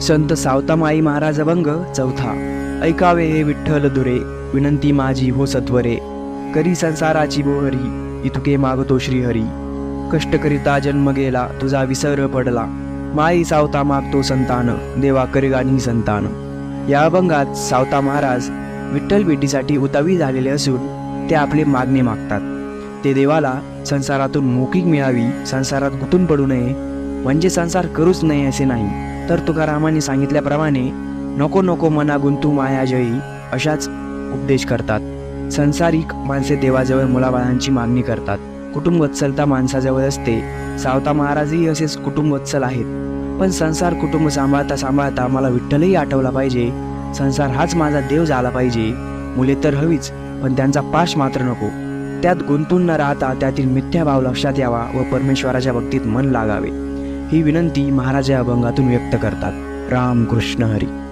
संत सावतामाई महाराज अभंग चौथा. ऐकावे हे विठ्ठल दुरे विनंती माझी हो सत्वरे. करी संसाराची बोहरी इतुके मागतो श्रीहरी. कष्ट करिता जन्म गेला तुझा विसर पडला. माई सावता मागतो संतान देवा करिगानी संतान. या अभंगात सावता महाराज विठ्ठल भेटीसाठी उतावी झालेले असून ते आपले मागणे मागतात. ते देवाला संसारातून मोकिक मिळावी संसारात गुंतून पडू नये म्हणजे संसार करूच नये असे नाही. तर तुकारामांनी सांगितल्याप्रमाणे नको नको मना गुंतू माया जयी अशाच उपदेश करतात. संसारिक माणसे देवाजवळ मुलाबाळांची मागणी करतात. कुटुंब वत्सलता माणसाजवळ असते. सावता महाराजही असेच कुटुंब वत्सल आहेत. पण संसार कुटुंब सांभाळता सांभाळता मला विठ्ठलही आठवला पाहिजे. संसार हाच माझा देव झाला पाहिजे. मुले तर हवीच पण त्यांचा पाश मात्र नको. त्यात गुंतून न राहता त्यातील मिथ्याभाव लक्षात यावा व परमेश्वराच्या भक्तीत मन लागावे. ही विनंती महाराज या अभंगातून व्यक्त करतात. राम कृष्ण हरी.